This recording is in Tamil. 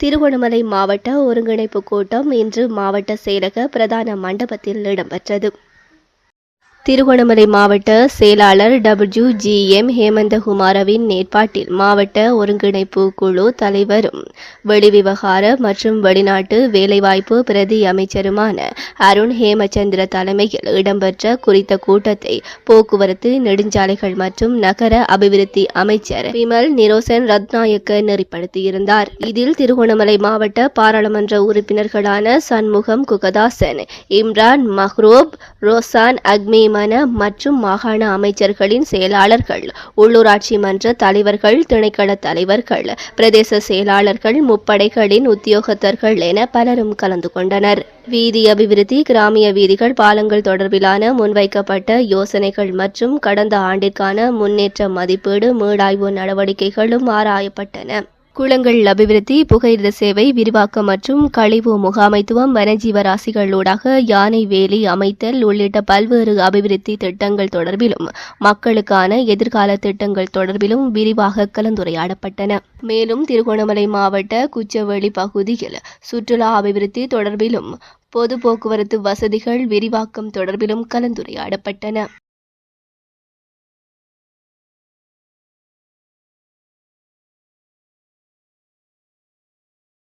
திருவண்ணாமலை மாவட்ட ஒருங்கிணைப்பு கூட்டம் இன்று மாவட்ட செயலக பிரதான மண்டபத்தில் இடம்பெற்றது. திருகோணமலை மாவட்ட செயலாளர் டபிள்யூ ஜி எம் ஹேமந்தகுமாரவின் ஏற்பாட்டில் மாவட்ட ஒருங்கிணைப்பு குழு தலைவரும் வெளிவிவகார மற்றும் வெளிநாட்டு வேலைவாய்ப்பு பிரதி அமைச்சருமான அருண் ஹேமச்சந்திர தலைமையில் இடம்பெற்ற குறித்த கூட்டத்தை போக்குவரத்து நெடுஞ்சாலைகள் மற்றும் நகர அபிவிருத்தி அமைச்சர் விமல் நிரோசன் ரத்நாயக்க நெறிப்படுத்தியிருந்தார். இதில் திருகோணமலை மாவட்ட பாராளுமன்ற உறுப்பினர்களான சண்முகம் குகதாசன் இம்ரான் மஹ்ரூப் ரோசான் நியமன மற்றும் மாகாண அமைச்சர்களின் செயலாளர்கள் உள்ளூராட்சி மன்ற தலைவர்கள் திணைக்கள தலைவர்கள் பிரதேச செயலாளர்கள் முப்படைகளின் உத்தியோகத்தர்கள் என பலரும் கலந்து கொண்டனர். வீதி அபிவிருத்தி கிராமிய வீதிகள் பாலங்கள் தொடர்பிலான முன்வைக்கப்பட்ட யோசனைகள் மற்றும் கடந்த ஆண்டிற்கான முன்னேற்ற மதிப்பீடு மீளாய்வு நடவடிக்கைகளும் ஆராயப்பட்டன. குளங்கள் அபிவிருத்தி புகையிரத சேவை விரிவாக்கம் மற்றும் கழிவு முகாமைத்துவம் வனஜீவராசிகளூடாக யானை வேலி அமைத்தல் உள்ளிட்ட பல்வேறு அபிவிருத்தி திட்டங்கள் தொடர்பிலும் மக்களுக்கான எதிர்கால திட்டங்கள் தொடர்பிலும் விரிவாக கலந்துரையாடப்பட்டன. மேலும் திருகோணமலை மாவட்ட குச்சவெளி பகுதியில் சுற்றுலா அபிவிருத்தி தொடர்பிலும் பொது போக்குவரத்து வசதிகள் விரிவாக்கம் தொடர்பிலும் கலந்துரையாடப்பட்டன.